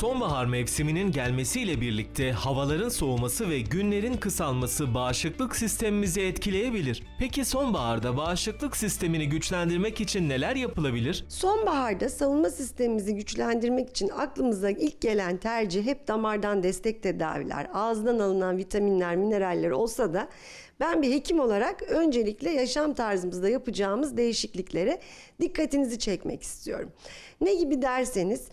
Sonbahar mevsiminin gelmesiyle birlikte havaların soğuması ve günlerin kısalması bağışıklık sistemimizi etkileyebilir. Peki sonbaharda bağışıklık sistemini güçlendirmek için neler yapılabilir? Sonbaharda savunma sistemimizi güçlendirmek için aklımıza ilk gelen tercih hep damardan destek tedaviler, ağızdan alınan vitaminler, mineraller olsa da ben bir hekim olarak öncelikle yaşam tarzımızda yapacağımız değişikliklere dikkatinizi çekmek istiyorum. Ne gibi derseniz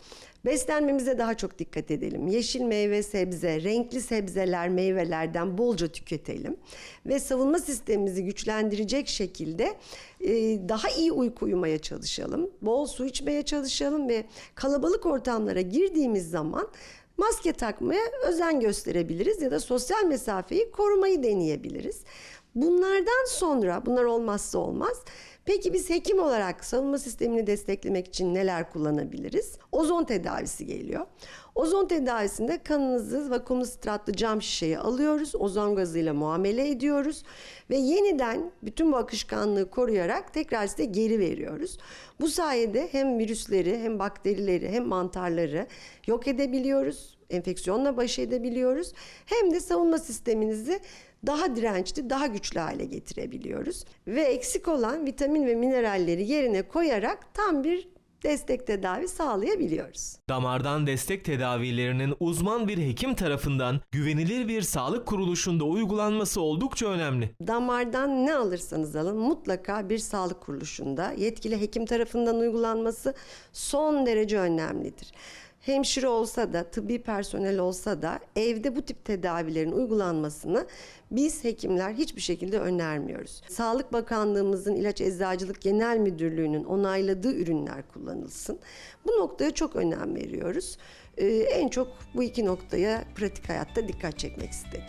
Beslenmemize daha çok dikkat edelim. Yeşil meyve, sebze, renkli sebzeler, meyvelerden bolca tüketelim. Ve savunma sistemimizi güçlendirecek şekilde e, daha iyi uyku uyumaya çalışalım. Bol su içmeye çalışalım ve kalabalık ortamlara girdiğimiz zaman maske takmaya özen gösterebiliriz ya da sosyal mesafeyi korumayı deneyebiliriz. Bunlardan sonra, bunlar olmazsa olmaz. Peki biz hekim olarak savunma sistemini desteklemek için neler kullanabiliriz? Ozon tedavisi geliyor. Ozon tedavisinde kanınızı vakumlu stratlı cam şişeye alıyoruz. Ozon gazıyla muamele ediyoruz. Ve yeniden bütün bu akışkanlığı koruyarak tekrar size geri veriyoruz. Bu sayede hem virüsleri hem bakterileri hem mantarları yok edebiliyoruz. Enfeksiyonla baş edebiliyoruz. Hem de savunma sisteminizi daha dirençli, daha güçlü hale getirebiliyoruz. Ve eksik olan vitamin ve mineralleri yerine koyarak tam bir destek tedavi sağlayabiliyoruz. Damardan destek tedavilerinin uzman bir hekim tarafından güvenilir bir sağlık kuruluşunda uygulanması oldukça önemli. Damardan ne alırsanız alın mutlaka bir sağlık kuruluşunda yetkili hekim tarafından uygulanması son derece önemlidir. Hemşire olsa da, tıbbi personel olsa da evde bu tip tedavilerin uygulanmasını biz hekimler hiçbir şekilde önermiyoruz. Sağlık Bakanlığımızın İlaç Eczacılık Genel Müdürlüğü'nün onayladığı ürünler kullanılsın. Bu noktaya çok önem veriyoruz. Ee, en çok bu iki noktaya pratik hayatta dikkat çekmek istedim.